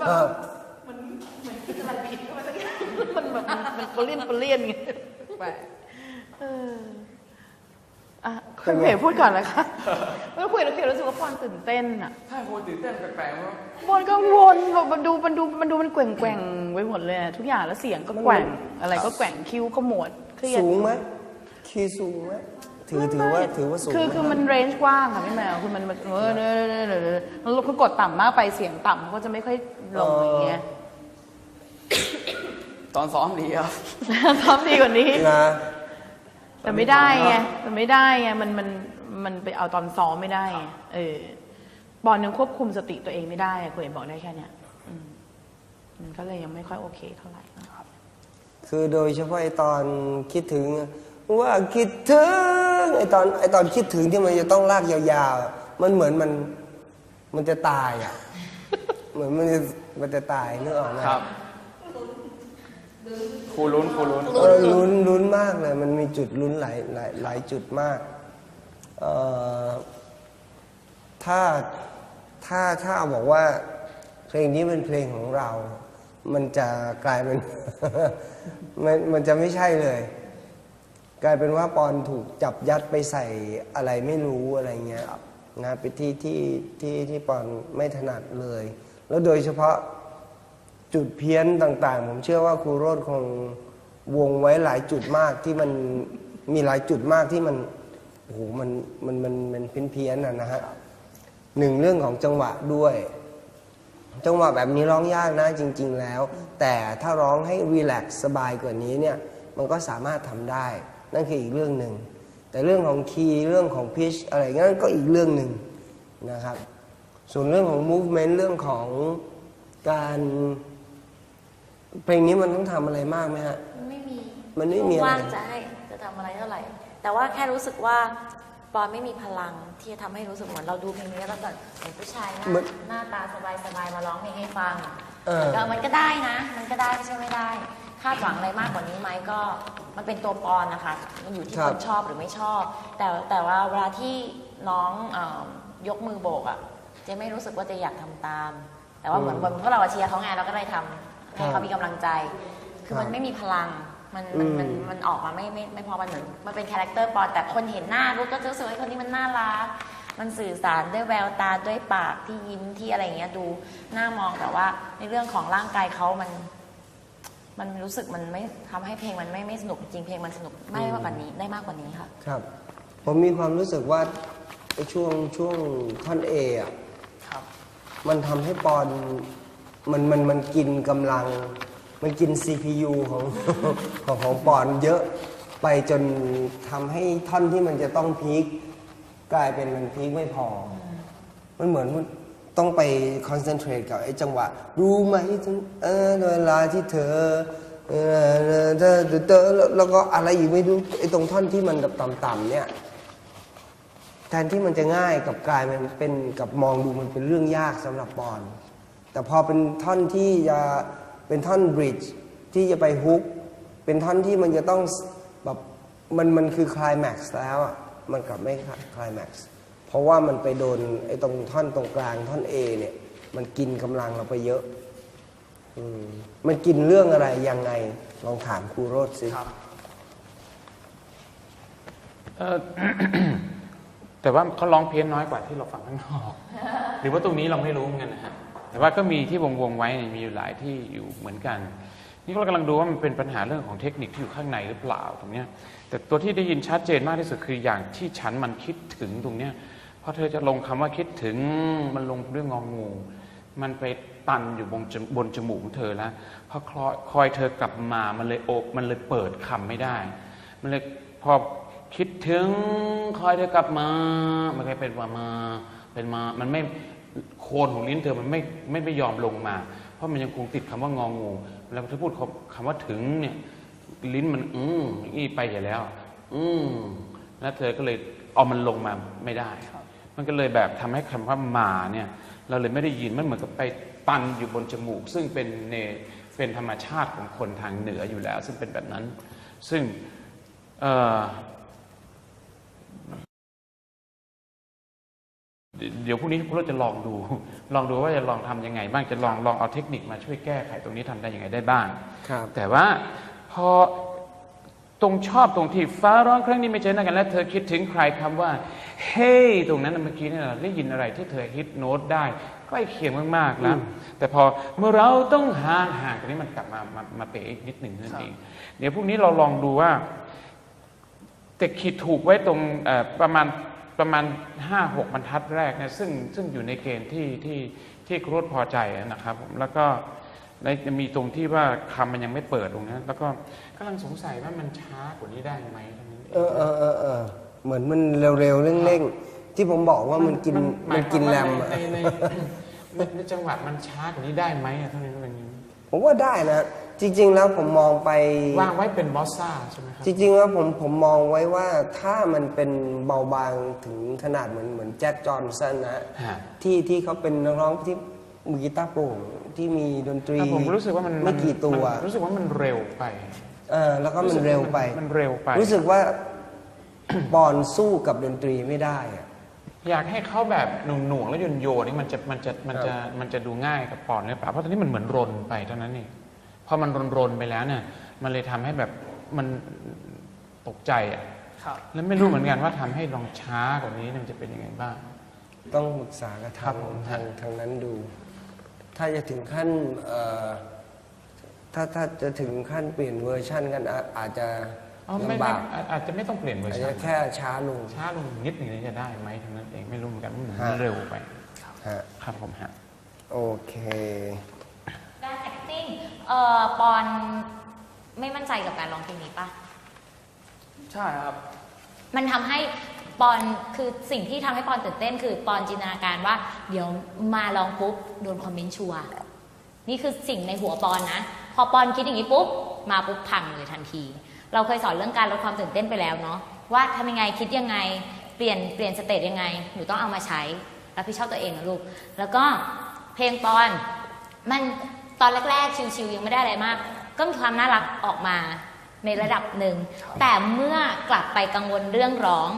แบบเออ เหมือนเหมือนคิดอะไรผิดเข้าสักอย่างมันแบบมันเปลี่ยนเปลี่ยนไงแปลกเอออะคุณเขพูดก่อนเลยค่ะเมื่อคุยแล้วเขรู้สึกว่าปอนตื่นเต้นอะใช่โหตื่นเต้นแปลกๆว่าบอลกังวลแบบมันดูมันดูมันดูมันแกว่งแกว่งๆไปหมดเลยอะทุกอย่างแล้วเสียงก็แกว่ง อะไรก็แกว่งคิ้วขมวดเครียด สูงไหมคีย์สูงไหม ถือถือว่าถือว่าสูงคือไหมคือมันเรนจ์กว้างค่ะพี่แมวคือมันมันเออเออเออเออเออมันคือกดต่ำมากไปเสียงต่ำก็จะไม่ค่อยลงอย่างเงี้ยตอนซ้อมดีครับ ซ้อมดีกว่านี้ นะ แต่ไม่ได้ไงแต่ไม่ได้ไงมันมันมันไปเอาตอนซ้อมไม่ได้ไงเออบอลยังควบคุมสติตัวเองไม่ได้อะคุยบอกได้แค่เนี้ยอืมมันก็เลยยังไม่ค่อยโอเคเท่าไหร่นะครับคือโดยเฉพาะไอตอนคิดถึง ว่าคิดถึง ไอตอนไอตอนคิดถึงที่มันจะต้องลากยาวๆอะมันเหมือนมันมันจะตายอะ เหมือนมันจะมันจะตายนึกออกไหมครับครูลุ้นครูลุ้นเออลุ้นลุ้นมากเลย มันมีจุดลุ้นหลายหลายหลายจุดมากเอ่อถ้าถ้าถ้าเอาบอกว่า เพลงนี้เป็นเพลงของเรา มันจะกลายเป็น มันมันจะไม่ใช่เลย กลายเป็นว่าปอนถูกจับยัดไปใส่อะไรไม่รู้อะไรเงี้ยนะเป็นที่ที่ที่ที่ปอนไม่ถนัดเลย แล้วโดยเฉพาะจุดเพี้ยนต่าง ๆ ผมเชื่อว่าครูโรดคงวงไว้หลายจุดมากที่มันมีหลายจุดมากที่มันโอ้โหมันมันมันมันเพี้ยนเพี้ยนๆอะนะฮะหนึ่งเรื่องของจังหวะด้วย จังหวะแบบนี้ร้องยากนะจริง ๆ แล้ว แต่ถ้าร้องให้รีแลกซ์สบายกว่านี้เนี่ยมันก็สามารถทำได้ นั่นคืออีกเรื่องหนึ่ง แต่เรื่องของคีย์เรื่องของพิชอะไรงั้นก็อีกเรื่องหนึ่งนะครับ ส่วนเรื่องของ movement เรื่องของการเพลงนี้มันต้องทำอะไรมากไหมฮะไม่มีมันไม่มีอะไร ว่างจะให้จะทำอะไรเท่าไหร่ แต่ว่าแค่รู้สึกว่าปอนไม่มีพลังที่จะทำให้รู้สึกเหมือนเราดูเพลงนี้แล้วแบบเห็นผู้ชายหน้าเหมือนหน้าตาสบายๆมาร้องเพลงให้ฟังเออก็มันก็ได้นะ มันก็ได้ไม่ใช่ไม่ได้ คาดหวังอะไรมากกว่านี้ไหมก็มันเป็นตัวปอนนะคะ มันอยู่ที่ครัคบนชอบหรือไม่ชอบ แต่แต่ว่าเวลาที่น้องเออยกมือโบกอะเจะไม่รู้สึกว่าจะอยากทำตาม แต่ว่าเหมือนเหมือนพวกเราอะเชียร์เขาไงเราก็เลยทำให้เขามีกำลังใจ คือมันไม่มีพลังมันมันมันมันออกมาไม่ไม่ไม่พอมันเหมือนมันเป็นคาแรคเตอร์ปอนแต่คนเห็นหน้ารู้ก็จะรู้สึกว่าไอ้คนนี้มันน่ารักมันสื่อสารด้วยแววตาด้วยปากที่ยิ้มที่อะไรอย่างเงี้ยดูน่ามองแต่ว่าในเรื่องของร่างกายเขามัน มันรู้สึกมันไม่ทำให้เพลงมันไม่ไม่สนุกจริงเพลงมันสนุกไม่มากกว่านี้ได้มากกว่านี้ค่ะ ครับ ผมมีความรู้สึกว่าไอ้ช่วงช่วงท่อนเออะ ครับ มันทำให้ปอนมันมันมันกินกำลัง มันกิน CPU ของ ของของปอนเยอะไปจนทำให้ท่อนที่มันจะต้องพีคกลายเป็นมันพีคไม่พออมันเหมือนมัน ต้องไปคอนเซนเทรตกับไอ้จังหวะ รู้ไหมถึงเออเวลาที่เธอเออเธอเธอแล้วแล้วก็อะไรอีกไม่รู้ไอ้ตรงท่อนที่มันแบบต่ำๆเนี่ยแทนที่มันจะง่ายกับกลายมันเป็นกับมองดูมันเป็นเรื่องยากสำหรับปอน แต่พอเป็นท่อนที่จะเป็นท่อนบริดจ์ที่จะไปฮุกเป็นท่อนที่มันจะต้องแบบมันมันคือคลายแม็กซ์แล้วอะมันกลับไม่คลายแม็กซ์ เพราะว่ามันไปโดนไอ้ตรงท่อนตรงกลางท่อน A เนี่ย มันกินกำลังเราไปเยอะอืมมันกินเรื่องอะไรยังไง ลองถามครูโรดสิครับเอ่อ แต่ว่าเขาร้องเพี้ยนน้อยกว่าที่เราฟังข้างนอก หรือว่าตรงนี้เราไม่รู้เหมือนกันนะฮะแต่ว่าก็มีที่วงวงๆไว้เนี่ยมีอยู่หลายที่อยู่เหมือนกัน นี่เรากำลังดูว่ามันเป็นปัญหาเรื่องของเทคนิคที่อยู่ข้างในหรือเปล่าตรงเนี้ยแต่ตัวที่ได้ยินชัดเจนมากที่สุดคืออย่างที่ฉันมันคิดถึงตรงเนี้ย พอเธอจะลงคำว่าคิดถึงมันลงด้วยงองงู มันไปตันอยู่บนจมบนจมูกของเธอแล้วพอคอยคอยเธอกลับมามันเลยโอบมันเลยเปิดคำไม่ได้ มันเลยพอคิดถึงคอยเธอกลับมา มันก็เป็นว่ามาเป็นมา มันไม่โคนของลิ้นเธอมันไม่ไม่ไม่ยอมลงมา เพราะมันยังคงติดคำว่างองูแล้วเธอพูดคำคำว่าถึงเนี่ยลิ้นมันอืมอีไปอย่แล้ว อืมแล้วเธอก็เลยเอามันลงมาไม่ได้ มันก็เลยแบบทำให้คำว่ามาเนี่ยเราเลยไม่ได้ยินมันเหมือนกับไปตันอยู่บนจมูก ซึ่งเป็นเนเป็นธรรมชาติของคนทางเหนืออยู่แล้ว ซึ่งเป็นแบบนั้น ซึ่งเอ่อเดี๋ยวพรุ่งนี้พวกเราจะลองดู ลองดูว่าจะลองทำยังไง บ้างจะลองลองเอาเทคนิคมาช่วยแก้ไขตรงนี้ทำได้ยังไงได้บ้างครับแต่ว่าพอ ตรงชอบตรงที่ฟ้าร้องครั้งนี้ไม่เจอหน้ากันแล้วเธอคิดถึงใครคำว่า เฮ้ยตรงนั้นน่ะเมื่อกี้เนี่ยเราได้ยินอะไรที่เธอฮิตโน้ตได้ใกล้เคียงมากๆแล้ว แต่พอเมื่อเราต้องห่างห่างตรงนี้มันกลับมามามาเป๋อีกนิดหนึ่งนั่นเองเดี๋ยวพรุ่งนี้เราลองดูว่าแต่ขีดถูกไว้ตรงเอ่อประมาณประมาณห้าหกบรรทัดแรกเนี่ยซึ่งซึ่งอยู่ในเกณฑ์ที่ที่ที่ครูดพอใจนะครับผมแล้วก็ ในจะมีตรงที่ว่าคำมันยังไม่เปิดตรงนั้น แล้วก็กำลังสงสัยว่ามันช้ากว่านี้ได้ไหมเท่านั้นเองเออเออเออเออเหมือนมันเร็วๆเร่งๆ ที่ผมบอกว่ามันกินหมัยนคกินว่าแรมในอะในในในในจังหวะมันช้ากว่านี้ได้ไหมอะเท่านั้นเองผมว่าได้นะ จริง ๆ แล้วผมมองไปวางไว้เป็นบอสซ่าใช่ไหมครับจริงๆแล้วผมผมมองไว้ว่าถ้ามันเป็นเบาบางถึงขนาดเหมือนเหมือนแจ็คจอห์นสันนะฮะที่ที่เขาเป็นนักร้องที่ มือกีตาร์โปร่งที่มีดนตรีแต่ผมรู้สึกว่ามันไม่กี่ตัวมันรู้สึกว่ามันเร็วไปเออแล้วก็มันเร็วไป มันเร็วไป รู้สึกว่าบอลสู้กับดนตรีไม่ได้อะอยากให้เขาแบบหน่วงหน่วงๆแล้วโยนโยนๆนี่มันจะมันจะมันจะมันจะดูง่ายกับปอนหรือเปล่าเพราะตอนนี้มันเหมือนรนไปเท่านั้นเองพอมันรนรนๆไปแล้วเนี่ย มันเลยทำให้แบบมันตกใจอะครับแล้วไม่รู้เหมือนกันว่าทำให้ลองช้ากว่านี้เนี่ยมันจะเป็นยังไงบ้าง ต้องปรึกษากับครัทาบงผมทางทางนั้นดู ถ้าจะถึงขั้นเอ่อถ้าถ้าจะถึงขั้นเปลี่ยนเวอร์ชันกันอาอาจจะอ๋อไม่ลำไม่บากอาจอาจจะไม่ต้องเปลี่ยนเวออาร์จชัจะนแค่ช้าลง ช้าลงนิดหนึ่งนี่จะได้ไหมเท่านั้นเองไม่รู้เหมือนกันว่ามันฮะ เร็วไป ฮะครับผมฮะ โอเค ด้าน acting เอ่อปอนไม่มั่นใจกับการร้องเพลงนี้ปะใช่ครับ มันทำให้ ปอนคือสิ่งที่ทำให้ปอนตื่นเต้น คือปอนจินตนาการว่า เดี๋ยวมาลองปุ๊บโดนคอมเมนต์ชัวร์นี่คือสิ่งในหัวปอนนะ พอปอนคิดอย่างนี้ปุ๊บมาปุ๊บพังเลยทันที เราเคยสอนเรื่องการลดความตื่นเต้นไปแล้วเนาะว่าทำยังไงคิดยังไงเปลี่ยนเปลี่ยนสเตจยังไงหนูต้องเอามาใช้รับผิดชอบตัวเองนะลูกแล้วก็เพลงปอนมันตอนแรกๆชิวๆยังไม่ได้อะไรมาก ก็มีความน่ารักออกมาในระดับหนึ่ง แต่เมื่อกลับไปกังวลเรื่องร้อง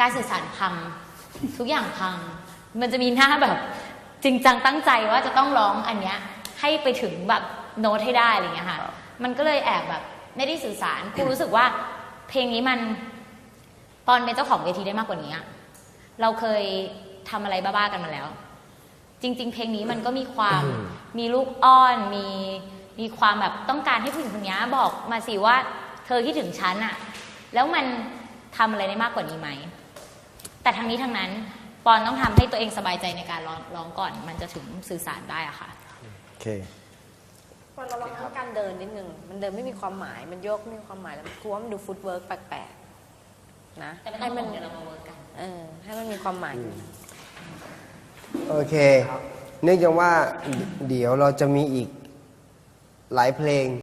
การสื่อสารพัง ทุกอย่างพัง มันจะมีหน้าแบบ จริงจังตั้งใจว่าจะต้องร้องอันเนี้ยให้ไปถึงแบบโน้ตให้ได้อะไรเงี้ยค่ะ มันก็เลยแอบแบบไม่ได้สื่อสารครูรู้สึกว่า เพลงนี้มันตอนเป็นเจ้าของเวทีได้มากกว่านี้อะเราเคยทำอะไรบ้าๆกันมาแล้ว จริง ๆ เพลงนี้มันก็มีความมีลูกอ้อนมีมีความแบบต้องการให้ผู้หญิงคนนี้บอกมาสิว่า เธอคิดถึงฉันอะแล้วมันทำอะไรได้มากกว่านี้ไหม แต่ทั้งนี้ทั้งนั้นปอนต้องทำให้ตัวเองสบายใจในการร้องร้องก่อน มันจะถึงสื่อสารได้อะค่ะโอเคมันระวังเรื่องการเดินนิดนึงมันเดินไม่มีความหมายมันโยกไม่มีความหมายแล้วกลัวว่ามันดูฟุตเวิร์กแปลกๆนะแต่ไม่ต้ให้องมันห่วงเดี๋ยวเรามาเวิร์กกันเออให้มันมีความหมายโอเค เนื่องจากว่าเดี๋ยวเราจะมีอีกหลายเพลง